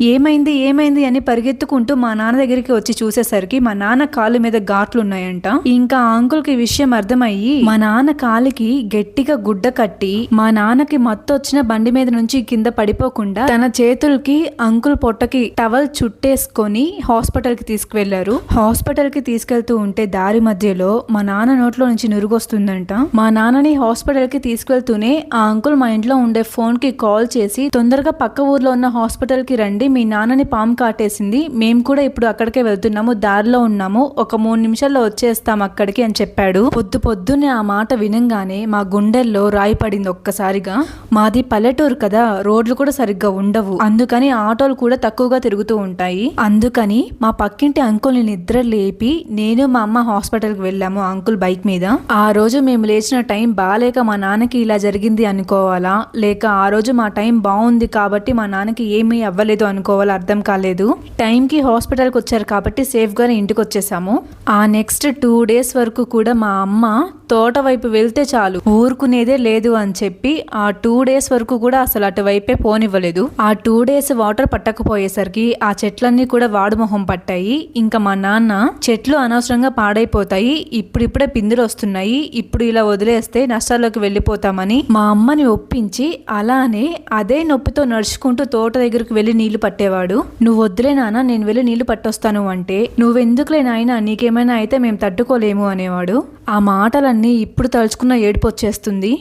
ఏమైంది ఏమైంది అని పరిగెత్తుకుంటూ మా నాన్న దగ్గరికి వచ్చి చూసేసరికి మా నాన్న కాలు మీద ఘాట్లు ఉన్నాయంట ఇంకా ఆ అంకుల్కి విషయం అర్థమయ్యి మా నాన్న కాలికి గట్టిగా గుడ్డ కట్టి మా నాన్నకి మత్తు వచ్చిన బండి మీద నుంచి కింద పడిపోకుండా తన చేతులకి అంకుల్ పొట్టకి టవల్ చుట్టేసుకొని హాస్పిటల్కి తీసుకువెళ్ళారు హాస్పిటల్కి తీసుకెళ్తూ ఉంటే దారి మధ్యలో మా నాన్న నోట్లో నుంచి నురుగొస్తుందంట. మా నాన్నని హాస్పిటల్కి తీసుకెళ్తూనే ఆ అంకుల్ మా ఇంట్లో ఉండే ఫోన్కి కాల్ చేసి తొందరగా పక్క ఊర్లో ఉన్న హాస్పిటల్కి రండి మీ నాన్నని పాము కాటేసింది. మేము కూడా ఇప్పుడు అక్కడికే వెళ్తున్నాము దారిలో ఉన్నాము. ఒక మూడు నిమిషాల్లో వచ్చేస్తాం అక్కడికి అని చెప్పాడు. పొద్దు పొద్దున్నే ఆ మాట వినంగానే మా గుండెల్లో రాయి పడింది ఒక్కసారిగా. మాది పల్లెటూరు కదా రోడ్లు కూడా సరిగ్గా ఉండవు. అందుకని ఆటోలు కూడా తక్కువగా తిరుగుతూ ఉంటాయి. అందుకని మా పక్కింటి అంకుల్ని నిద్ర లేపి నేను మా అమ్మ హాస్పిటల్కి వెళ్ళాము ఆ అంకుల్ బైక్ మీద. ఆ రోజు మేము లేచిన టైం బాగాలేక మా నాన్నకి ఇలా జరిగింది అనుకోవాలా? లేక ఆ రోజు మా టైం బాగుంది కాబట్టి మా నాన్నకి ఏమీ అవ్వలేదు అనుకోవాలా అర్థం కాలేదు. టైంకి హాస్పిటల్కి వచ్చారు కాబట్టి సేఫ్గానే ఇంటికి వచ్చేసాము ఆ నెక్స్ట్ టూ డేస్ వరకు కూడా మా అమ్మ తోట వైపు వెళ్తే చాలు ఊరుకునేదే లేదు అని చెప్పి ఆ టూ డేస్ వరకు కూడా అసలు అటువైపే పోనివ్వలేదు. ఆ టూ డేస్ వాటర్ పట్టకపోయేసరికి ఆ చెట్లన్నీ కూడా వాడుమొహం పట్టాయి. ఇంకా మా నాన్న చెట్లు అనవసరంగా పాడైపోతాయి ఇప్పుడిప్పుడే పిందులు వస్తున్నాయి ఇప్పుడు ఇలా వదిలేస్తే నష్టాల్లోకి వెళ్ళిపోతామని మా అమ్మని ఒప్పించి అలానే అదే నొప్పితో నడుచుకుంటూ తోట దగ్గరికి వెళ్ళి నీళ్ళు పట్టేవాడు. నువ్వు వద్దులే నాన్న నేను వెళ్ళి నీళ్ళు పట్టొస్తాను అంటే నువ్వెందుకులే నాయన నీకేమైనా అయితే మేము తట్టుకోలేము అనేవాడు. ఆ మాటలన్నీ ఇప్పుడు తలుచుకున్న ఏడుపు వచ్చేస్తుంది.